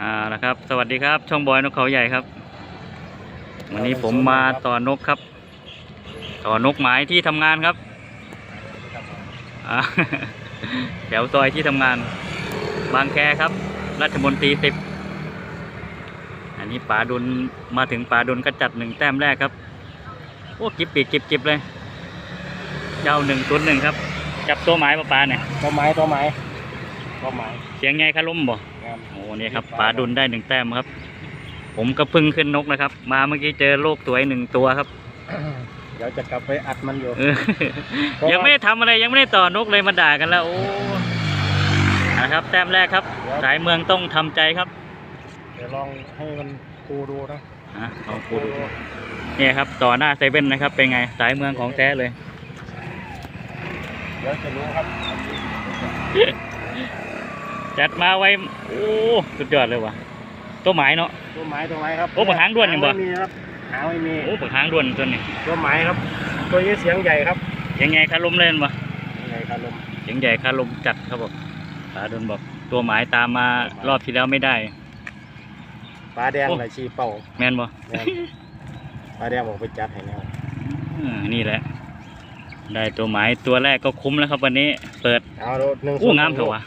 อ่านะครับ สวัสดีครับ ช่องบอยนกเขาใหญ่ครับ วันนี้ผมมาต่อนกครับ ต่อนกหมายที่ทำงานครับอ่า แถวซอยที่ทำงาน บางแคครับ ราชมนตรีสิบอันนี้ป่าดุลมาถึงป่าดุลก็จัดหนึ่งแต้มแรกครับโอ้กิบปีกกิบกิบเลยเจ้าหนึ่งตุนหนึ่งครับ จับตัวหมายปลาปลาเนี่ยตัวไม้ตัวไม้ตัวไม้เสียงไงคะลุ่มบ่ งามโอ้นี่ครับปลาดุลได้หนึ่งแต้มครับ ผมก็เพึ่งขึ้นนกนะครับ มาเมื่อกี้เจอโลกสวยหนึ่งตัวครับ เดี๋ยวจะกลับไปอัดมันอยู่ เออยังไม่ได้ทำอะไรยังไม่ได้ต่อนกเลยมาด่ากันแล้วโอ้นะครับ แต้มแรกครับ สายเมืองต้องทำใจครับเดี๋ยวลองให้มันปูดูนะอะเอาปูดูเนี่ยครับต่อหน้าเซเว่นนะครับ เป็นไงสายเมืองของแท้เลย เดี๋ยวจะรู้ครับ จัดมาไว้ โอ้สุดยอดเลยว่ะตัวหมายเนาะ ตัวไม้ตัวไม้ครับโอ้ปากหางด้วนยังบ่หไม่มีครับหางไม่มีโอ้ปากหางด้วนตัวนี้ตัวไม้ครับ ตัวนี้เสียงใหญ่ครับยังไงคาลมเล่นบ่ใหญ่ครับลมเสียงใหญ่คาลมจัดครับผมปลาโดนบอก ตัวหมายตามมารอบที่แล้วไม่ได้ ปลาแดงโอ้ไหลชีเป่าแม่นบ่แม่นปลาแดงบอกไปจัดให้แล้วอืมนี่แหละ ได้ตัวหมายตัวแรกก็คุ้มแล้วครับวันนี้ เปิดเอาดูหนึ่งอู้งามเถอะวะ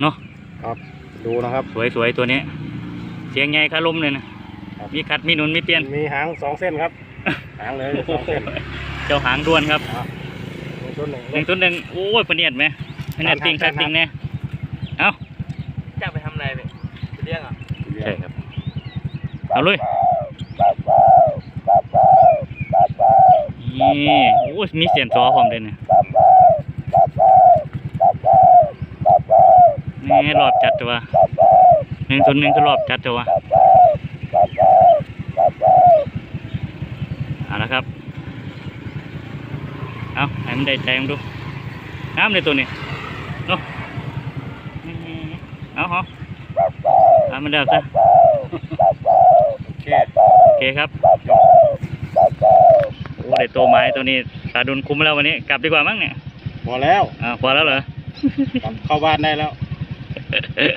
เนาะครับ ดูนะครับ สวยๆตัวนี้ เสียงใหญ่คาลมเลยนะ ครับ มีคัดมีหนุนมีเปลี่ยน มีหางสองเส้นครับ หางเลยโอ้สโหองเส้นเจ้าหางด้วนครับอะหนึ่งตัวหนึ่งหนึ่งตัวหนึ่งโอ้ยประเนียดไหมประเนียดติงคัดติงเนี่ยเอ้าจะไปทำอะไรไปเลี้ยงอะใช่ครับ เอาเลยนี่โอ้ยมีเสียงซอพร้อมเลยเนี่ย นี่รอบจัดตัวหนึ่งส่วนหนึ่งก็รอบจัดตัวเอาละครับ เอาให้มันได้ใจมันดูน้ำในตัวนี้เนาะเอาเหรอเอามันเดิมซะโอเคโอเคครับโอ้ได้ตัวไม้ตัวนี้ตาดุนคุ้มแล้ววันนี้ กลับดีกว่ามั้งเนี่ยพอแล้วอ่าพอแล้วเหรอกลับเข้าบ้านได้แล้ว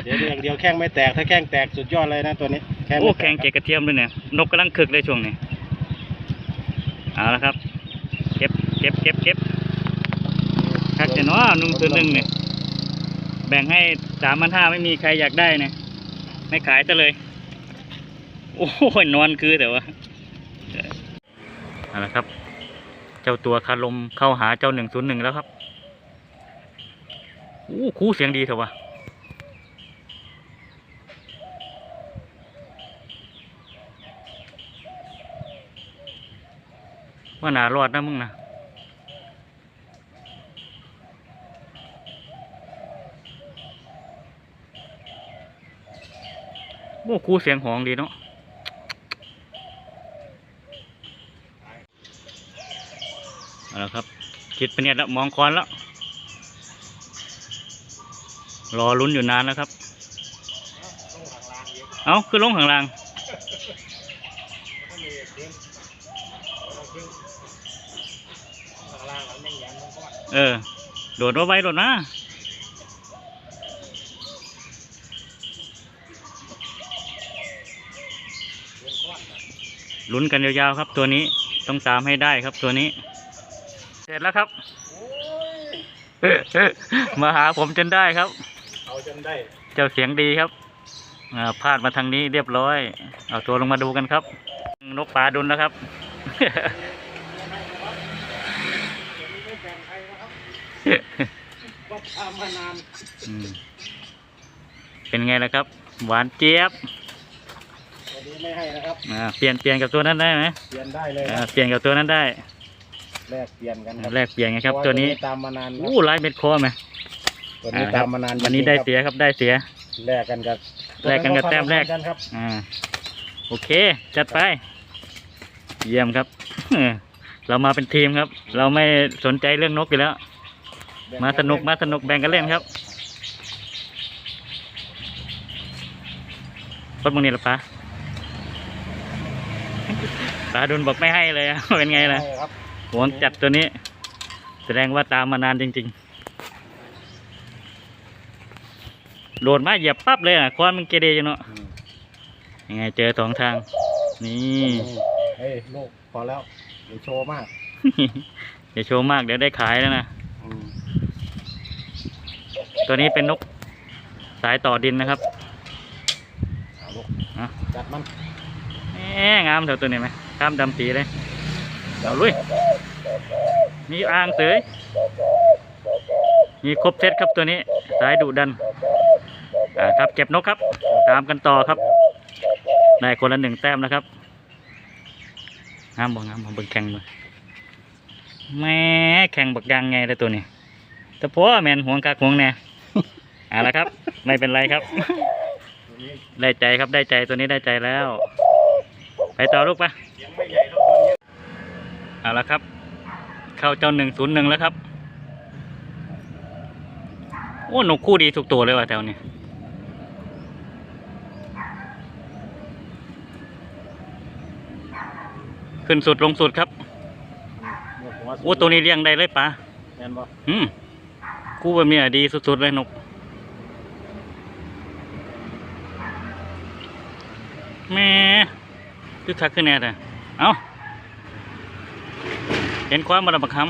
เดี๋ยวอย่างเดียวแข้งไม่แตกถ้าแข้งแตกสุดยอดเลยนะตัวนี้โอ้ไม่ตแข่งเกกกระเทียมด้วยเนี่ยนกกำลังคึกเลยช่วงนี้เอาละครับ เก็บเก็บเก็บเก็บคักจะเนาะนุ่งตัวหนึ่งเนี่ยแบ่งให้สามพันห้าไม่มีใครอยากได้เนี่ยไม่ขายซะเลย โอ้ยนอนคือแต่ว่าเอาละครับ เจ้าตัวคารมเข้าหาเจ้าหนึ่งศูนย์หนึ่งแล้วครับ โอ้คู่เสียงดีเถอะวะ ว่าหนารอดนะมึงนะโอ้คู่เสียงหองดีเนาะเอาละครับคิดไปเนี่ยแล้วมองคอนแล้ว รอลุ้นอยู่นานแล้วครับ เอาคือลงข้างล่าง เออ โดดมาไว้โดดมาลุ้นกันยาวๆครับ ตัวนี้ต้องตามให้ได้ครับตัวนี้ เสร็จแล้วครับ มาหาผมจนได้ครับ เอาจนได้ เจ้าเสียงดีครับอ่าดมาทางนี้เรียบร้อย เอาตัวลงมาดูกันครับ นกป่าดุลแล้วครับ ก็ตามมานานอืมเป็นไงล่ะครับ หวานเจี๊ยบวันนี้ไม่ให้นะครับ อ่าเปลี่ยนเปลี่ยนกับตัวนั้นได้ไหมเปลี่ยนได้เลยอ่าครับเปลี่ยนกับตัวนั้นได้แลกเปลี่ยนกันครับแลกเปลี่ยนไงครับเพาะาตัวนี้ตามมานานครับอู้ลายเม็ดคอไหมตัวนี้อ่าครัตาบมมานานวันนี้จริงๆได้ครับเสียครับได้เสียแลกกันกับแลกกันกับแต้มแรกกันครับอ่าโอเค จัดไป เยี่ยมครับ เรามาเป็นทีมครับ เราไม่สนใจเรื่องนกอยู่แล้ว มาสนุกมาสนุกแบ่งกันเล่นครับรถมึงนี่หรอปะปาดุลบอกไม่ให้เลยอะเป็นไงล่ะใช่ครับหวงจัดตัวนี้ แสดงว่าตามมานานจริงโดดมาเหยียบปั๊บเลยอะควันมันเกเรอยู่เนาะอืมยังไงเจอสองทาง นี่เฮ้ยลูกพอแล้ว เดี๋ยวโชว์มากอย่าโชว์มากเดี๋ยวได้ขายแล้วนะอืม ตัวนี้เป็นนกสายต่อดินนะครับเอาลูกอะจัดมันแหมงามแถวตัวนี้ไหมข้ามดำปีเลยเดี๋ยวลุย มีอ่างเสย มีครบเซตครับตัวนี้ สายดุดันอ่าครับเก็บนกครับ ตามกันต่อครับ ได้คนละหนึ่งแต้มนะครับงามบ่งามบ่เบิ่งแข่งมาแหม่แข่งบักยังไงเลยตัวนี้แต่พอแมนห่วงกักห่วงแน่ เอาละครับ ไม่เป็นไรครับ ได้ใจครับได้ใจตัวนี้ได้ใจแล้ว ไปต่อลูกปะยังไม่ใหญ่เท่าตัวนี้เอาละครับ เข้าเจ้าหนึ่งศูนย์หนึ่งแล้วครับ โอ้นกคู่ดีทุกตัวเลยว่ะแถวนี้ขึ้นสุดลงสุดครับเนี่ยผมว่าโอ้ตัวนี้เลี้ยงได้เลยปะแม่นบ่อืมคู่แบบนี้อะดีสุดๆเลยนก แม่คือคักขึ้นแน่แต่เอาเห็นความมาระบักคำ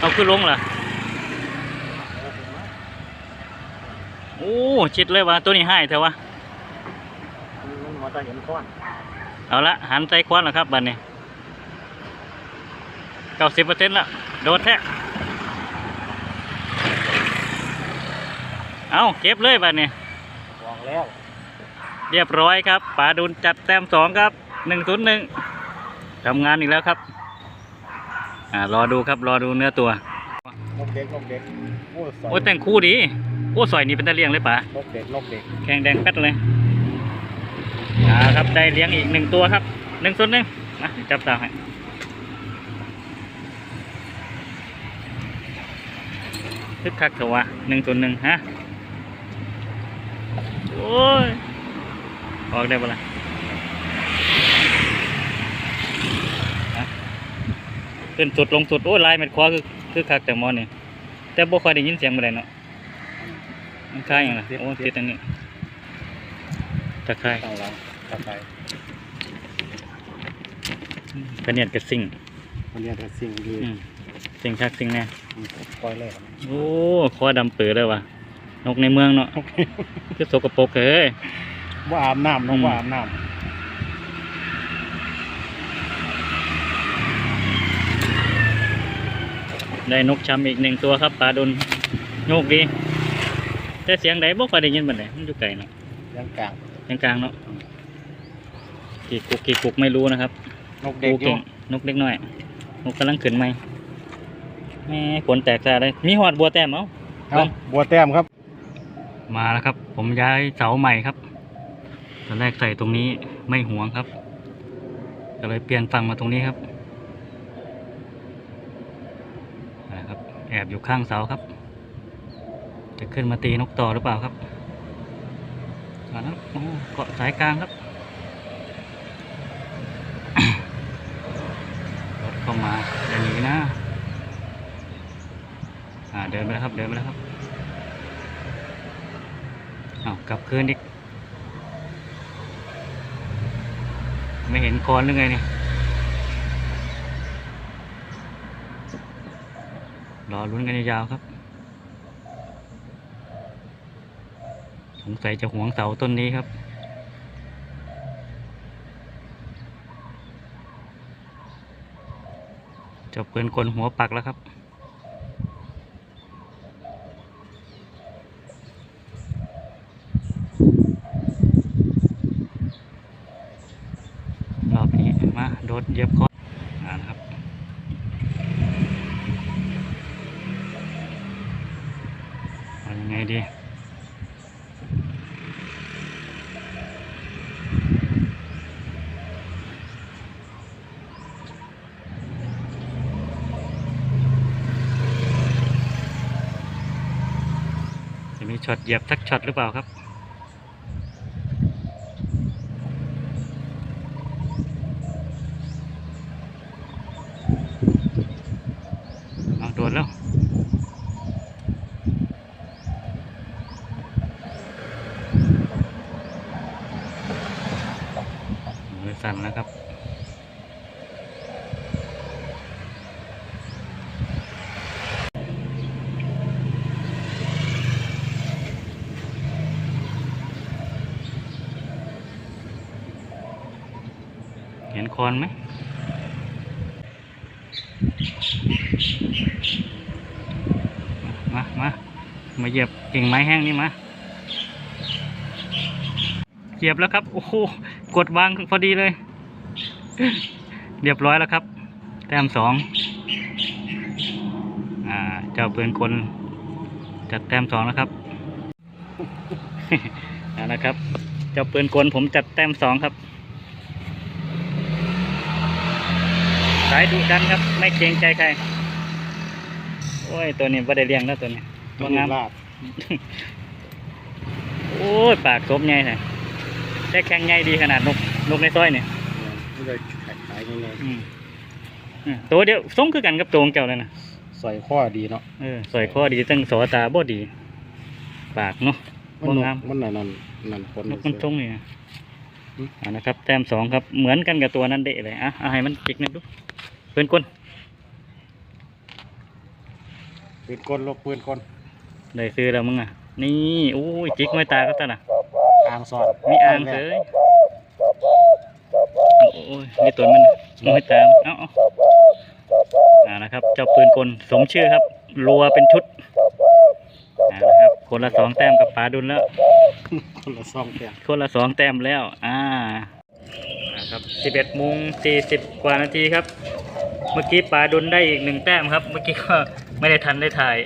เอาขึ้นลงล่ะ โอ้ชิดเลยวะตัวนี้ให้เถอะวะมันมาจะเห็นก้อนเอาละหันใจควันแล้วครับบัดนี้เก้าสิบเปอร์เซ็นต์ละโดนแท้เอาเก็บเลยบัดนี้วางแล้ว เรียบร้อยครับป๋าดุลจัดแต้มสองครับหนึ่งศูนย์หนึ่งทำงานอีกแล้วครับอ่ารอดูครับรอดูเนื้อตัวนกเด็กนกเด็กโอ้สอยโอ้แต่งคู่ดีโอ้สอยนี่เป็นตะเลียงเลยป๋านกเด็กนกเด็กแข็งแดงแป๊ดเลยอ่าครับได้เลี้ยงอีกหนึ่งตัวครับหนึ่งศูนย์หนึ่งนะจับตาให้คึกคักเถอะวะหนึ่งศูนย์หนึ่งฮะโอ้ย ออกได้ปะล่ะขึ้นสุดลงสุด โอ้ยลายเม็ดคว้าคือคือคักแต่มอนี่แต่บ่ค่อยได้ยินเสียงบ่ได้เนาะมันคล้ายอย่างไรโอ้ติดอันนี้ตะไคร้ตั้งหลังตะไคร้กระเนียดกระสิ่งมันเรียกว่าสิ่งดีอืมสิ่งคักสิ่งแน่ปล่อยเลยครับโอ้คอดำเปือเลยว่ะนกในเมืองเนาะคือสกปรกเอ้ย ว่าอาบน้ำนอืกมว่าอาบน้ได้นกช้ำอีกหนึ่งตัวครับปลาดุนโยกดีแต่เสียงใดบ่ค่อยได้ยินบัดไหนมันอยู่ไกลเนาะำยังกลางกลางๆเนาะกี่กุกกี่กุกไม่รู้นะครับ นกเด็กกูอยู่เก่งนกเล็กน้อย นกกำลังขึ้นไหมแม่ขนแตกซาเลยมีหอดบัวแต้มเอาเอาบัวแต้มครับ มาแล้วครับ ผมย้ายเสาใหม่ครับ ตอนแรกใส่ตรงนี้ไม่หวงครับก็เลยเปลี่ยนฝั่งมาตรงนี้ครับนะครับแอบอยู่ข้างเสาครับ จะขึ้นมาตีนกต่อหรือเปล่าครับมาแล้วโอ้เกาะสายกลางครับรถเข้ามาอย่าหนีนะอ่าเดินไปแล้วครับเดินไปแล้วครับเอากลับคืนอีก ไม่เห็นคอนหรือไงเนี่ยรอลุ้นกันยาวครับ สงสัยจะหวงเสาต้นนี้ครับจะเปืนกลหัวปักแล้วครับ รอบนี้มาโดดเหยียบคออ่านะครับเอายังไง ดี จะมีช็อตเหยียบทักช็อตหรือเปล่าครับ เอาโดนแล้ว สั่นนะครับ เห็นคอนไหมมามามาเหยียบกิ่งไม้แห้งนี่มาเหยียบแล้วครับ โอ้โห กดวางพอดีเลย เรียบร้อยแล้วครับ แต้มสองอ่า เจ้าปืนกลจัดแต้มสองแล้วครับเอาละครับ เจ้าปืนกลผมจัดแต้มสองครับ สายดุดันครับ ไม่เกรงใจใคร โอ้ย ตัวนี้ไ่ได้เลี้ยงแล้วตัวนี้ต้บ่องงามลาดโอ้ย ปากซบใหญ่เลยได้แข็งใหญ่ดีขนาดนกนกในซอยเนี่ยไม่ได้ขายขายง่ายอืมอืมตัวเดียวส่งคือกันกับตัวของเก่าเลยนะๆใส่ข้อดีเนาะเออสอยคอดีตั้งสอตาบ่ดี ปากเนาะมันบ่นงามกมันนั่นนั่นนั่นคนนกมันทรงนี่นะอืมอ่านะครับ แต้มสองครับ เหมือนกันกับตัวนั้นเดะเลยอะเอาให้มันจิกหนิดดู เพื่อนกลปืนกลลบปืนกลได้ซื้อแล้วมึงอะ นี่โอ้ยจิกไม่ตาก็ตาน่ะอ่างสอดมีอ่างเสยโอ้ยนี่ตัวมันไม่ตามเอาเอาอ่านะครับ เจ้าปืนกลสมชื่อครับ รัวเป็นชุดอ่านะครับ คนละสองแต้มกับป๋าดุลแล้ว คนละซองแก้วคนละสองแต้มแล้ว อ่านะครับสิบเอ็ดโมงสี่สิบกว่านาทีครับเมื่อกี้ป๋าดุลได้อีกหนึ่งแต้มครับ เมื่อกี้ก็ไม่ได้ทันได้ถ่าย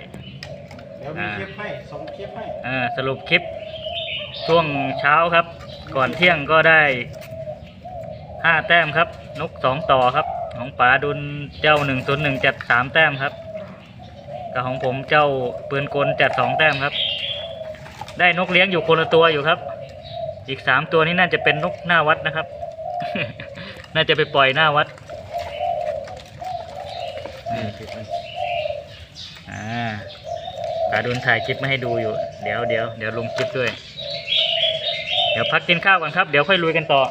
เดี๋ยวมีคลิปให้ส่งคลิปให้อ่าสรุปคลิป ช่วงเช้าครับ ก่อนเที่ยงก็ได้ห้าแต้มครับ นกสองต่อครับ ของป๋าดุลเจ้าหนึ่งศูนย์หนึ่งจัดสามแต้มครับกับของผมเจ้าปืนกลจัดสองแต้มครับ ได้นกเลี้ยงอยู่คนละตัวอยู่ครับ อีกสามตัวนี้น่าจะเป็นนกหน้าวัดนะครับ น่าจะไปปล่อยหน้าวัด นี่อ่าป๋าดุนถ่ายคลิปมาให้ดูอยู่ เดี๋ยวเดี๋ยวเดี๋ยวลงคลิปด้วย เดี๋ยวพักกินข้าวกันครับ เดี๋ยวค่อยลุยกันต่อ